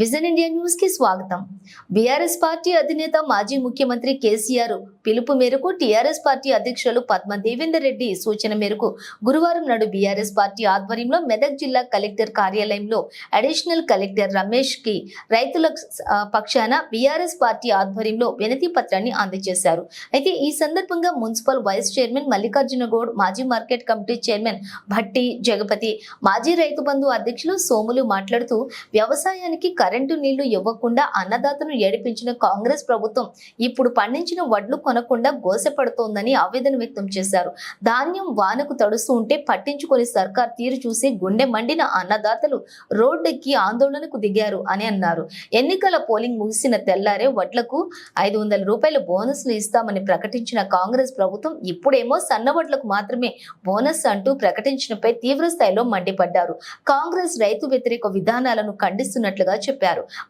Vision India న్యూస్కి స్వాగతం. BRS party అధినేత మాజీ ముఖ్యమంత్రి కేసీఆర్ పిలుపు మేరకు టీఆర్ఎస్ పార్టీ అధ్యక్షులు పద్మ దేవేందర్ రెడ్డి సూచన మేరకు గురువారం నాడు బీఆర్ఎస్ పార్టీ ఆధ్వర్యంలో మెదక్ జిల్లా కలెక్టర్ కార్యాలయంలో అడిషనల్ కలెక్టర్ రమేష్కి రైతుల పక్షాన బీఆర్ఎస్ పార్టీ ఆధ్వర్యంలో వినతి పత్రాన్ని అందజేశారు. అయితే ఈ సందర్భంగా municipal vice chairman Mallikarjuna Goud మాజీ market committee chairman Bhatti Jagapathi మాజీ రైతు బంధు అధ్యక్షులు సోములు మాట్లాడుతూ వ్యవసాయానికి కరెంటు నీళ్ళు ఇవ్వకుండా అన్నదాతను ఏడిపించిన కాంగ్రెస్ ప్రభుత్వం ఇప్పుడు పండించిన వడ్లు కొనకుండా గోసెపడుతోందని ఆవేదన వ్యక్తం చేశారు. ధాన్యం వానకు తడుస్తూ ఉంటే పట్టించుకొని సర్కార్ తీరు చూసి గుండె మండిన అన్నదాతలు రోడ్డెక్కి ఆందోళనకు దిగారు అని అన్నారు. ఎన్నికల పోలింగ్ ముగిసిన తెల్లారే వడ్లకు ఐదు వందల రూపాయల బోనస్లు ఇస్తామని ప్రకటించిన కాంగ్రెస్ ప్రభుత్వం ఇప్పుడేమో సన్న వడ్లకు మాత్రమే బోనస్ అంటూ ప్రకటించినపై తీవ్ర స్థాయిలో మండిపడ్డారు. కాంగ్రెస్ రైతు వ్యతిరేక విధానాలను ఖండిస్తున్నట్లుగా చెప్పారు.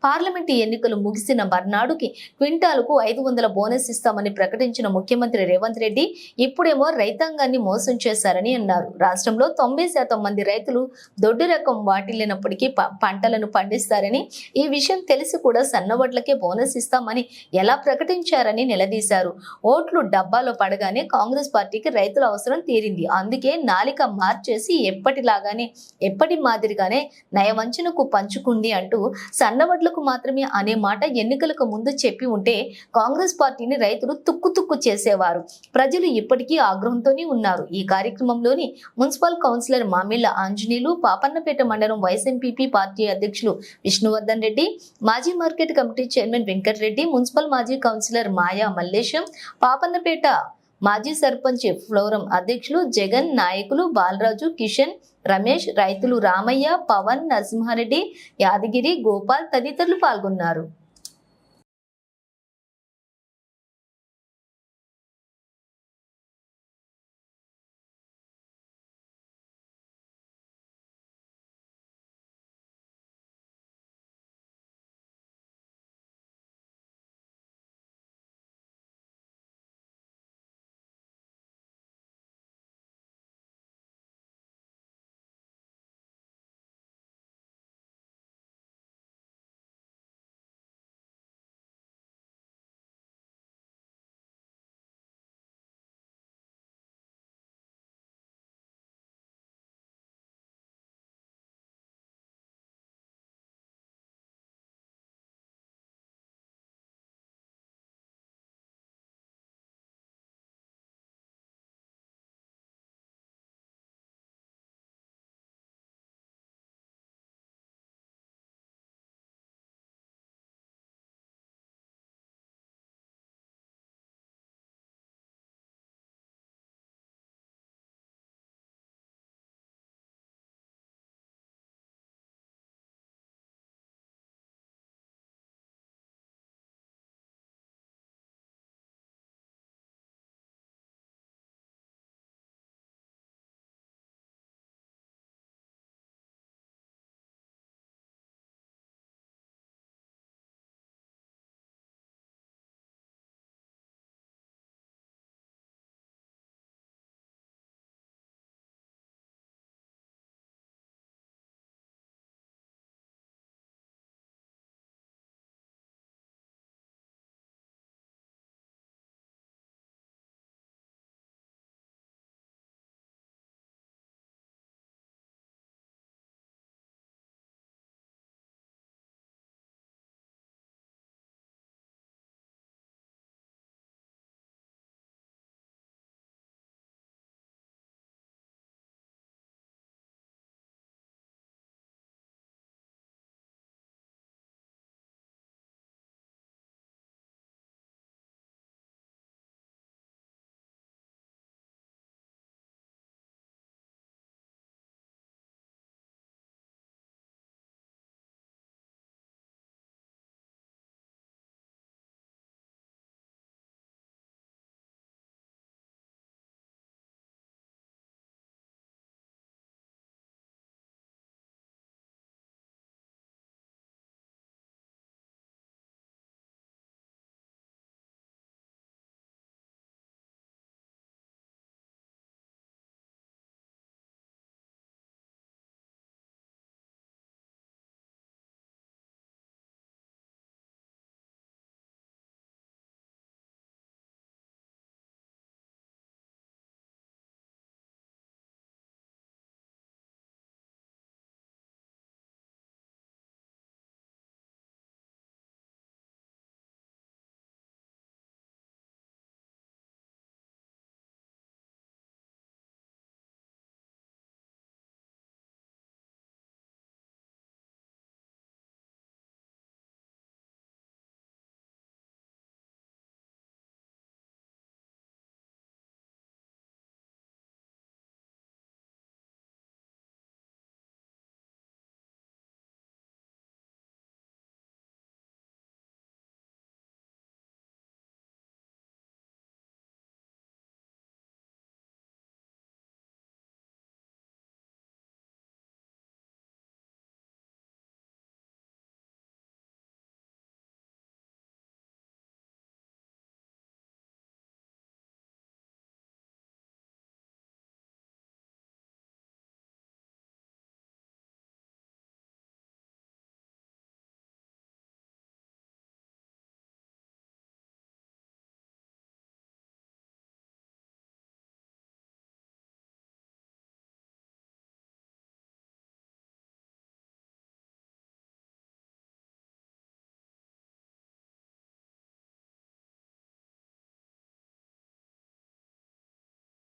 పార్లమెంటు ఎన్నికలు ముగిసిన మర్నాడుకి క్వింటాలకు ఐదు వందల బోనస్ ఇస్తామని ప్రకటించిన ముఖ్యమంత్రి రేవంత్ రెడ్డి ఇప్పుడేమో రైతాంగాన్ని మోసం చేశారని అన్నారు. రాష్ట్రంలో తొంభై శాతం మంది రైతులు దొడ్డు రకం వాటిల్లినప్పటికీ పంటలను పండిస్తారని ఈ విషయం తెలిసి కూడా సన్నవడ్లకే బోనస్ ఇస్తామని ఎలా ప్రకటించారని నిలదీశారు. ఓట్లు డబ్బాలో పడగానే కాంగ్రెస్ పార్టీకి రైతుల అవసరం తీరింది. అందుకే నాలిక మార్చేసి ఎప్పటిలాగానే ఎప్పటి మాదిరిగానే నయవంచనకు పంచుకుంది అంటూ సన్నవడ్లకు మాత్రమే అనే మాట ఎన్నికలకు ముందు చెప్పి ఉంటే కాంగ్రెస్ పార్టీని రైతులు తుక్కు తుక్కు చేసేవారు. ప్రజలు ఇప్పటికీ ఆగ్రహంతోనే ఉన్నారు. ఈ కార్యక్రమంలోని మున్సిపల్ కౌన్సిలర్ మామిళ్ళ ఆంజనేయులు పాపన్నపేట మండలం వైఎస్ఎంపీపీ పార్టీ అధ్యక్షులు విష్ణువర్ధన్ రెడ్డి మాజీ market committee chairman Venkatareddy municipal మాజీ కౌన్సిలర్ మాయా మల్లేశం పాపన్నపేట మాజీ సర్పంచ్ ఫ్లోరం అధ్యక్షులు జగన్ నాయకులు బాలరాజు కిషన్ రమేష్ రైతులు రామయ్య పవన్ నరసింహారెడ్డి యాదగిరి గోపాల్ తదితరులు పాల్గొన్నారు.